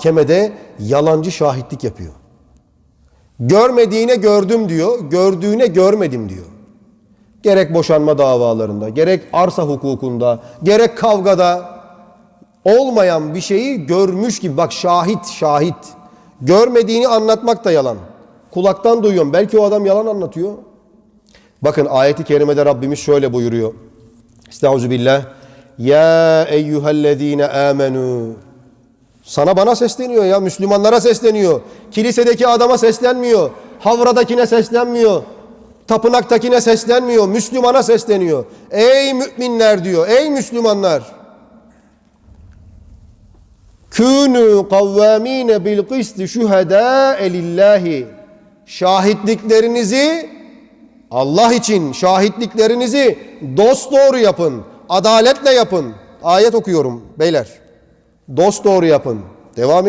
mahkemede yalancı şahitlik yapıyor. Görmediğine gördüm diyor, gördüğüne görmedim diyor. Gerek boşanma davalarında, gerek arsa hukukunda, gerek kavgada olmayan bir şeyi görmüş gibi bak şahit şahit. Görmediğini anlatmak da yalan. Kulaktan duyuyorum. Belki o adam yalan anlatıyor. Bakın ayeti kerimede Rabbimiz şöyle buyuruyor. Estaizu billah. Ya eyyühellezine amenu. Sana bana sesleniyor ya. Müslümanlara sesleniyor. Kilisedeki adama seslenmiyor. Havradakine seslenmiyor. Tapınaktakine seslenmiyor. Müslümana sesleniyor. Ey müminler diyor. Ey Müslümanlar. Künü kavvamine bil kısti şühedâ lillahi. Şahitliklerinizi Allah için şahitliklerinizi dost yapın. Adaletle yapın. Ayet okuyorum beyler. Dost doğru yapın. Devam